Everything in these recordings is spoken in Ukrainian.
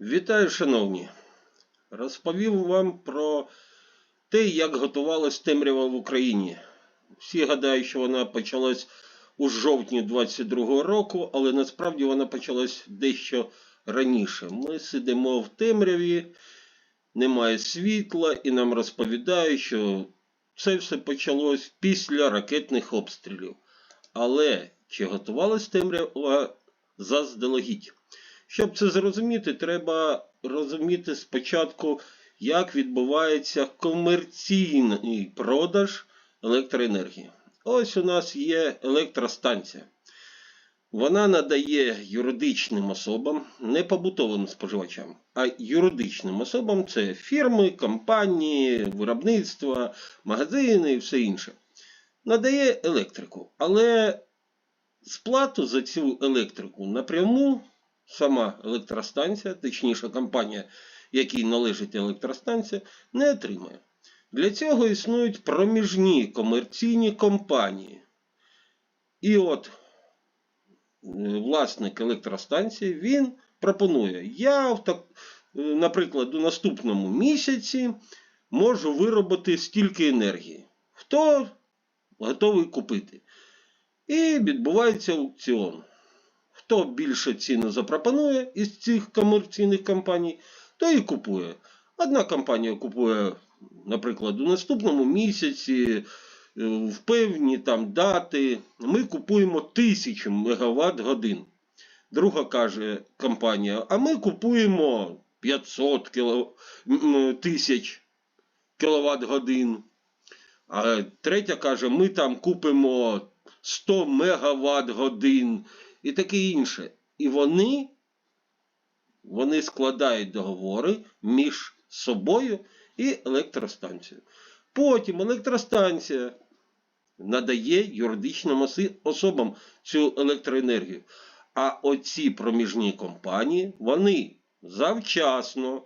Вітаю, шановні! Розповім вам про те, як готувалась темрява в Україні. Всі гадають, що вона почалась у жовтні 22-го року, але насправді вона почалась дещо раніше. Ми сидимо в темряві, немає світла, і нам розповідають, що це все почалось після ракетних обстрілів. Але чи готувалась темрява заздалегідь? Щоб це зрозуміти, треба розуміти спочатку, як відбувається комерційний продаж електроенергії. Ось у нас є електростанція. Вона надає юридичним особам, не побутовим споживачам, а юридичним особам це фірми, компанії, виробництва, магазини і все інше. Надає електрику, але сплату за цю електрику напряму сама електростанція, точніше компанія, якій належить електростанція, не отримає. Для цього існують проміжні комерційні компанії. І от е, власник електростанції він пропонує: я, е, наприклад, у наступному місяці можу виробити стільки енергії. Хто готовий купити? І відбувається аукціон. Хто більше ціну запропонує із цих комерційних компаній, то і купує. Одна компанія купує, наприклад, у наступному місяці, е, в певні там дати. Ми купуємо 1000 мегаватт годин. Друга каже компанія, а ми купуємо 500 кіло... м, тисяч кіловат годин. А третя каже, ми там купимо 100 мегаватт годин і таке інше. І вони, вони складають договори між собою і електростанцією. Потім електростанція надає юридичним особам цю електроенергію. А оці проміжні компанії, вони завчасно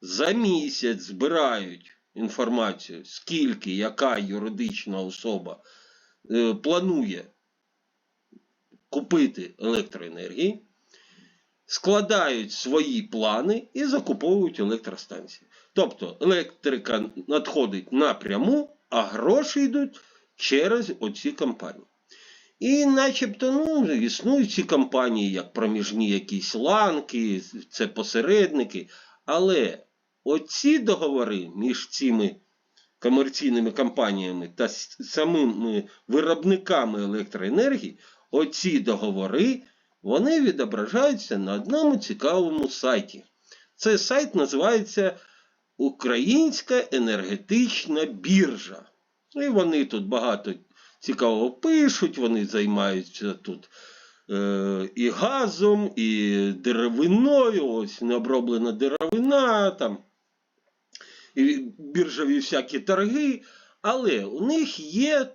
за місяць збирають інформацію, скільки яка юридична особа е, планує купити електроенергії, складають свої плани і закуповують електростанції. Тобто електрика надходить напряму, а гроші йдуть через оці компанії. І начебто ну, існують ці компанії, як проміжні якісь ланки, це посередники. Але оці договори між цими комерційними компаніями та самими виробниками електроенергії, оці договори, вони відображаються на одному цікавому сайті. Цей сайт називається Українська енергетична біржа. І вони тут багато цікавого пишуть, вони займаються тут е, і газом, і деревиною, ось необроблена деревина, там, і біржові всякі торги. Але у них є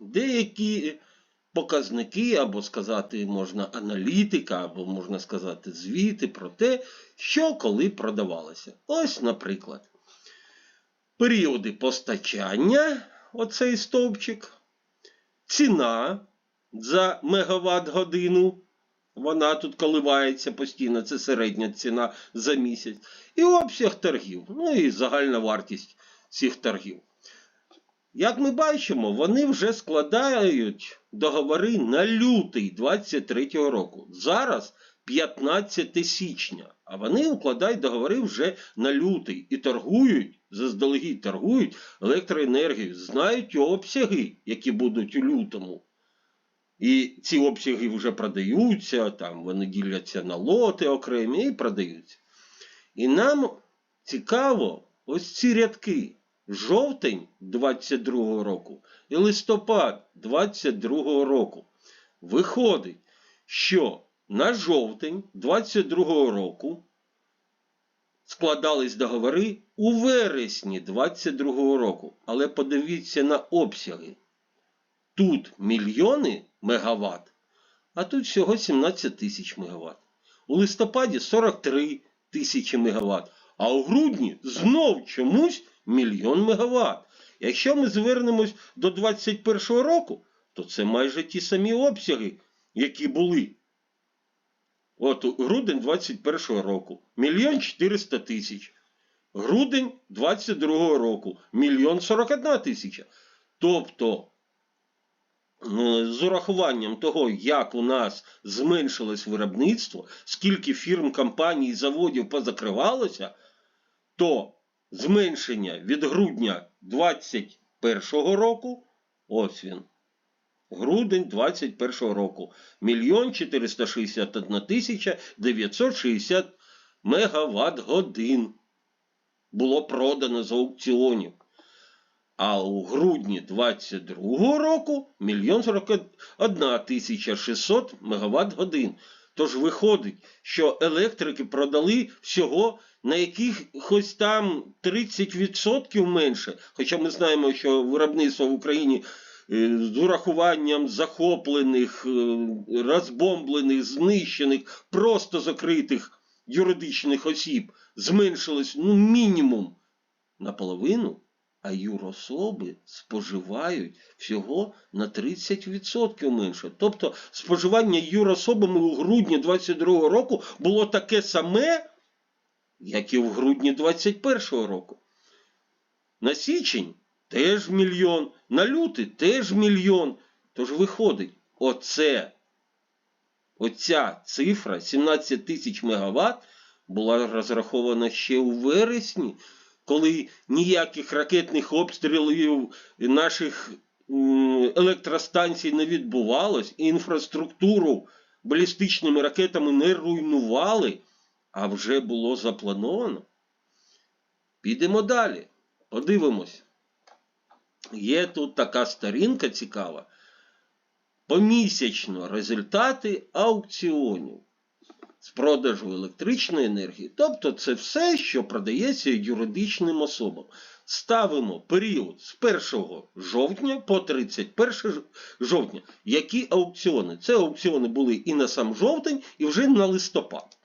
деякі показники, або сказати, можна аналітика, або можна сказати звіти про те, що коли продавалося. Ось, наприклад, періоди постачання, оцей стовпчик, ціна за мегаватт годину. Вона тут коливається постійно, це середня ціна за місяць. І обсяг торгів, ну і загальна вартість цих торгів. Як ми бачимо, вони вже складають договори на лютий 23-го року. Зараз 15 січня. А вони укладають договори вже на лютий і торгують, заздалегідь торгують електроенергією, знають обсяги, які будуть у лютому. І ці обсяги вже продаються, там вони діляться на лоти окремі і продаються. І нам цікаво ось ці рядки. Жовтень 22 року і листопад 22 року. Виходить, що на жовтень 22 року складались договори у вересні 22 року. Але подивіться на обсяги. Тут мільйони мегаватт, а тут всього 17 тисяч мегаватт. У листопаді 43 тисячі мегаватт, а у грудні знов чомусь мільйон мегаватт. Якщо ми звернемось до 2021 року, то це майже ті самі обсяги, які були От грудень 21 року мільйон 400 тисяч. Грудень 22 року мільйон 41 тисяча. Тобто, е, з урахуванням того, як у нас зменшилось виробництво, скільки фірм, компаній, заводів позакривалося, то зменшення від грудня 2021 року, ось він, грудень 2021 року, мільйон 461 тисяча 960 мегаватт годин було продано з аукціонів. А у грудні 22 року мільйон 41 600 мегаватт годин. Тож виходить, що електрики продали всього на якихось там 30% менше. Хоча ми знаємо, що виробництво в Україні е, з урахуванням захоплених, е, розбомблених, знищених, просто закритих юридичних осіб зменшилось ну, мінімум наполовину, а юрособи споживають всього на 30% менше. Тобто споживання юрособами у грудні 2022 року було таке саме, як і в грудні 2021 року. На січень теж мільйон, на лютий теж мільйон. Тож виходить, оце, оця цифра 17 тисяч мегаватт була розрахована ще у вересні, коли ніяких ракетних обстрілів наших електростанцій не відбувалось, і інфраструктуру балістичними ракетами не руйнували, а вже було заплановано. Підемо далі. Подивимось. Є тут така сторінка цікава. Помісячно результати аукціонів з продажу електричної енергії. Тобто це все, що продається юридичним особам. Ставимо період з 1 жовтня по 31 жовтня. Які аукціони? Це аукціони були і на сам жовтень, і вже на листопад.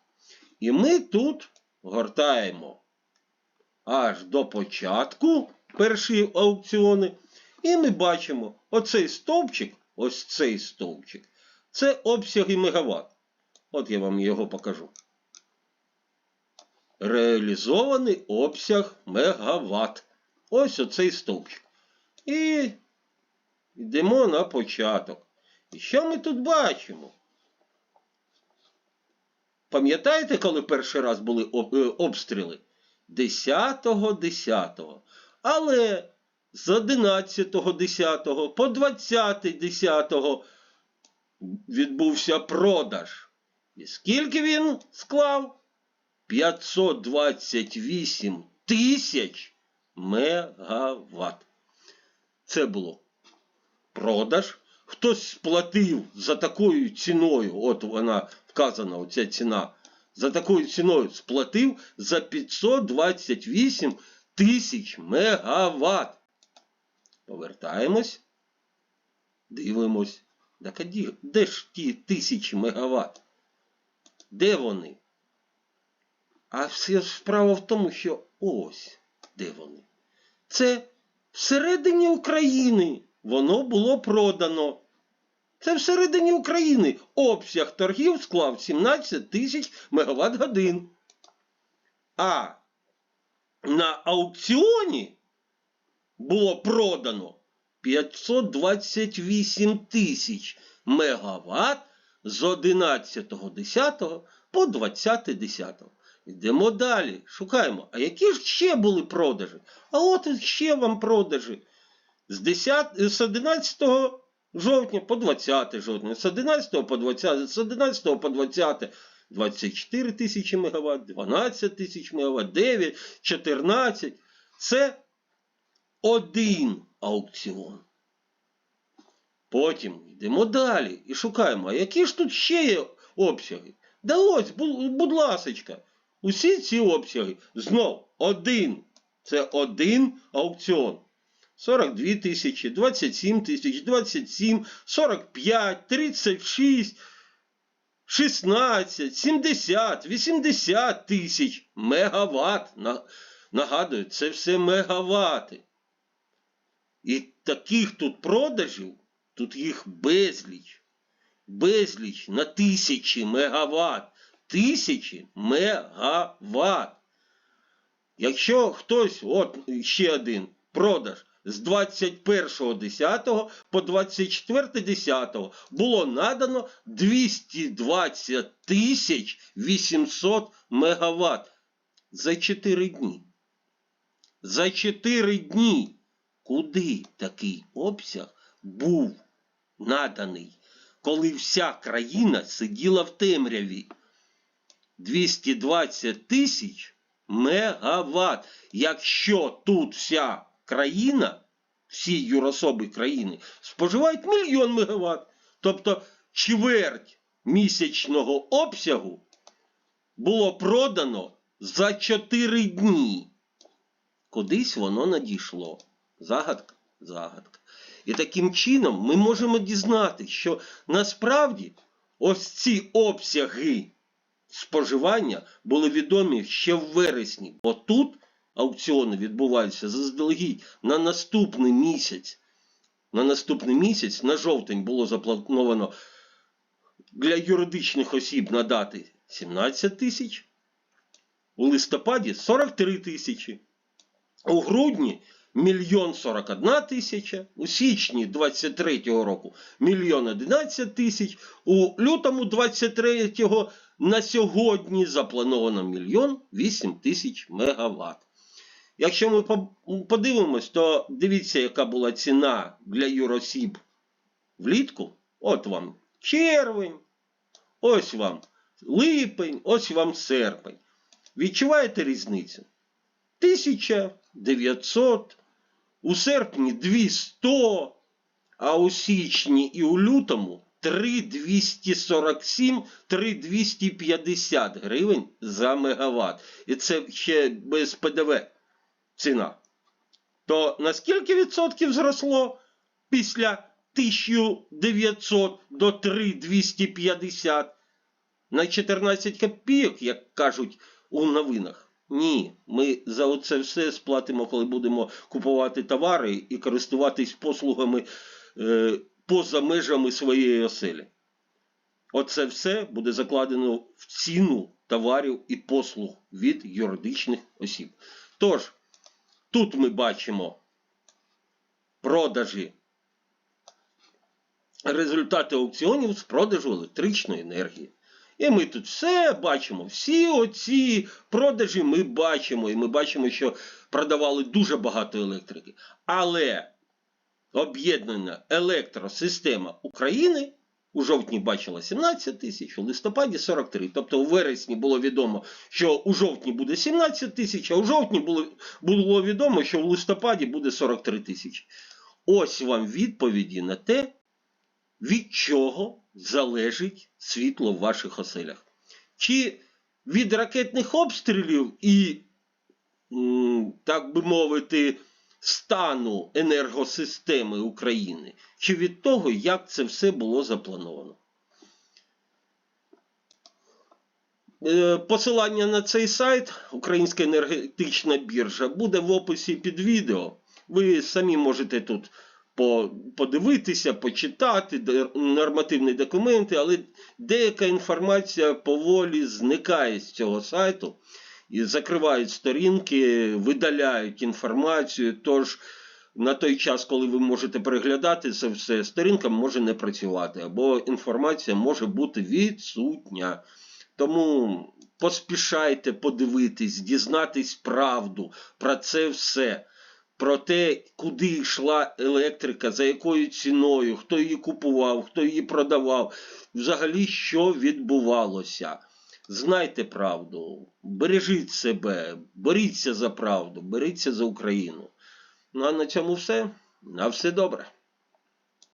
І ми тут гортаємо аж до початку перші аукціони. І ми бачимо оцей стовпчик, ось цей стовпчик, це обсяги мегаватт. От я вам його покажу. Реалізований обсяг мегаватт. Ось оцей стовпчик. І йдемо на початок. І що ми тут бачимо? Пам'ятаєте, коли перший раз були е, обстріли? 10-го 10-го. Але з 11-го 10-го по 20-й 10-го відбувся продаж. І скільки він склав? 528 тисяч мегаватт. Це було продаж. Хтось сплатив за такою ціною, от вона вказана, оця ціна, за такою ціною сплатив за 528 тисяч мегаватт. Повертаємось. Дивимось. Так а де ж ті тисячі мегаватт? Де вони? А все справа в тому, що ось де вони. Це всередині України воно було продано. Це всередині України обсяг торгів склав 17 тисяч мегаватт годин. А на аукціоні було продано 528 тисяч мегаватт з 11.10 по 20.10. Йдемо далі, шукаємо. А які ж ще були продажі? А от ще вам продажі. З, 10, з 11 жовтня по 20 жовтня, з 11 по 20, з 11 по 20 24 тисячі мегаватт, 12 тисяч мегаватт, 9, 14. Це один аукціон. Потім йдемо далі і шукаємо, а які ж тут ще є обсяги? Да ось, будь ласочка, усі ці обсяги знов один. Це один аукціон. 42 тисячі, 27 тисяч, 27, 45, 36, 16, 70, 80 тисяч мегаватт. Нагадую, це все мегавати. І таких тут продажів, тут їх безліч. Безліч на тисячі мегаватт тисячі мегаватт. Якщо хтось, от ще один продаж з 21.10 по 24.10 було надано 220 тисяч 800 мегаватт за 4 дні. За 4 дні. Куди такий обсяг був наданий, коли вся країна сиділа в темряві? 220 тисяч мегаватт. Якщо тут вся країна, всі юрособи країни споживають мільйон мегаватт, тобто чверть місячного обсягу було продано за 4 дні. Кудись воно надійшло. Загадка, загадка. І таким чином ми можемо дізнатися, що насправді ось ці обсяги споживання були відомі ще в вересні, бо тут аукціони відбуваються заздалегідь на наступний місяць. На наступний місяць, на жовтень, було заплановано для юридичних осіб надати 17 тисяч, у листопаді 43 тисячі, у грудні мільйон 41 тисяча, у січні 23-го року мільйон 11 тисяч, у лютому 23-го на сьогодні заплановано мільйон 8 тисяч мегаватт. Якщо ми подивимось, то дивіться, яка була ціна для юросіб влітку. От вам червень, ось вам липень, ось вам серпень. Відчуваєте різницю? 1900, у серпні 200, а у січні і у лютому 3247, 3250 гривень за мегаватт. І це ще без ПДВ ціна. То на скільки відсотків зросло після 1900 до 3250? На 14 копійок, як кажуть у новинах. Ні, ми за оце все сплатимо, коли будемо купувати товари і користуватись послугами е, поза межами своєї оселі. Оце все буде закладено в ціну товарів і послуг від юридичних осіб. Тож, тут ми бачимо продажі, результати аукціонів з продажу електричної енергії. І ми тут все бачимо. Всі оці продажі ми бачимо. І ми бачимо, що продавали дуже багато електрики. Але об'єднана електросистема України у жовтні бачила 17 тисяч, у листопаді 43. Тобто у вересні було відомо, що у жовтні буде 17 тисяч, а у жовтні було, було відомо, що у листопаді буде 43 тисячі. Ось вам відповіді на те, від чого залежить світло в ваших оселях. Чи від ракетних обстрілів і, так би мовити, стану енергосистеми України, чи від того, як це все було заплановано. Е, Посилання на цей сайт Українська енергетична біржа буде в описі під відео. Ви самі можете тут подивитися, почитати нормативні документи, але деяка інформація поволі зникає з цього сайту і закривають сторінки, видаляють інформацію. Тож на той час, коли ви можете переглядати це все, сторінка може не працювати, або інформація може бути відсутня. Тому поспішайте подивитись, дізнатись правду про це все. Про те, куди йшла електрика, за якою ціною, хто її купував, хто її продавав, взагалі що відбувалося. Знайте правду, бережіть себе, боріться за правду, боріться за Україну. Ну а на цьому все. На все добре.